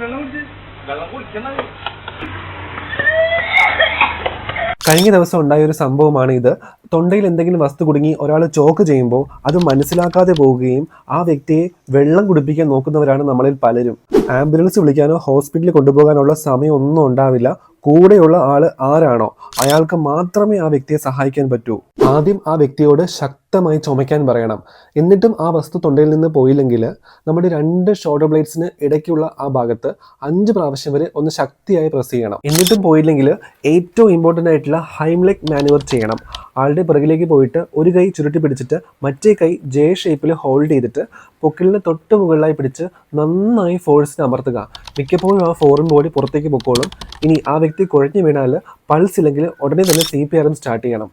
വെള്ളം കഴിഞ്ഞ ദിവസം ഉണ്ടായ ഒരു സംഭവമാണ് ഇത്. തൊണ്ടയിൽ എന്തെങ്കിലും വസ്തു കുടുങ്ങി ഒരാൾ ചോക്ക് ചെയ്യുമ്പോൾ അത് മനസ്സിലാക്കാതെ പോവുകയും ആ വ്യക്തിയെ വെള്ളം കുടിപ്പിക്കാൻ നോക്കുന്നവരാണ് നമ്മളിൽ പലരും. ആംബുലൻസ് വിളിക്കാനോ ഹോസ്പിറ്റലിൽ കൊണ്ടുപോകാനുള്ള സമയം ഒന്നും ഉണ്ടാവില്ല. കൂടെയുള്ള ആൾ ആരാണോ? അയാൾക്ക് മാത്രമേ ആ വ്യക്തിയെ സഹായിക്കാൻ പറ്റൂ. ആദ്യം ആ വ്യക്തിയോട് ശക്തമായി ചുമയ്ക്കാൻ പറയണം. എന്നിട്ടും ആ വസ്തു തൊണ്ടയിൽ നിന്ന് പോയില്ലെങ്കിൽ നമ്മുടെ രണ്ട് ഷോൾഡർ ബ്ലേഡ്സിന് ഇടയ്ക്കുള്ള ആ ഭാഗത്ത് അഞ്ച് പ്രാവശ്യം വരെ ഒന്ന് ശക്തിയായി പ്രസ് ചെയ്യണം. എന്നിട്ടും പോയില്ലെങ്കിൽ ഏറ്റവും ഇമ്പോർട്ടന്റ് ആയിട്ടുള്ള ഹൈംലെക് മാനുവർ ചെയ്യണം. ആളുടെ പിറകിലേക്ക് പോയിട്ട് ഒരു കൈ ചുരുട്ടി പിടിച്ചിട്ട് മറ്റേ കൈ ജെ ഷേപ്പിൽ ഹോൾഡ് ചെയ്തിട്ട് പൊക്കിളിന് തൊട്ട് മുകളിലായി പിടിച്ച് നന്നായി ഫോഴ്സിന് അമർത്തുക. മിക്കപ്പോഴും ആ ഫോറിൻ ബോഡി പുറത്തേക്ക് പൊക്കോളും. ഇനി ആ വ്യക്തി കുഴഞ്ഞു വീണാൽ പൾസ് ഇല്ലെങ്കിൽ ഉടനെ തന്നെ സി പി ആറും സ്റ്റാർട്ട് ചെയ്യണം.